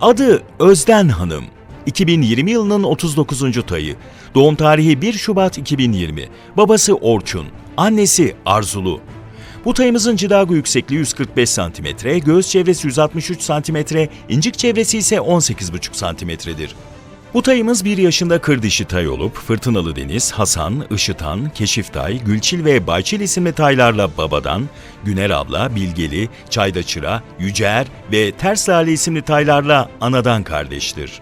Adı Özden Hanım. 2020 yılının 39. tayı. Doğum tarihi 1 Şubat 2020. Babası Orçun, annesi Arzulu. Bu tayımızın cidago yüksekliği 145 cm, göğüs çevresi 163 cm, incik çevresi ise 18,5 cm'dir. Bu tayımız bir yaşında kır dişi tay olup Fırtınalı Deniz, Hasan, Işıtan, Keşiftay, Gülçil ve Bayçil isimli taylarla babadan, Güner Abla, Bilgeli, Çaydaçıra, Yücer ve Ters Lale isimli taylarla anadan kardeştir.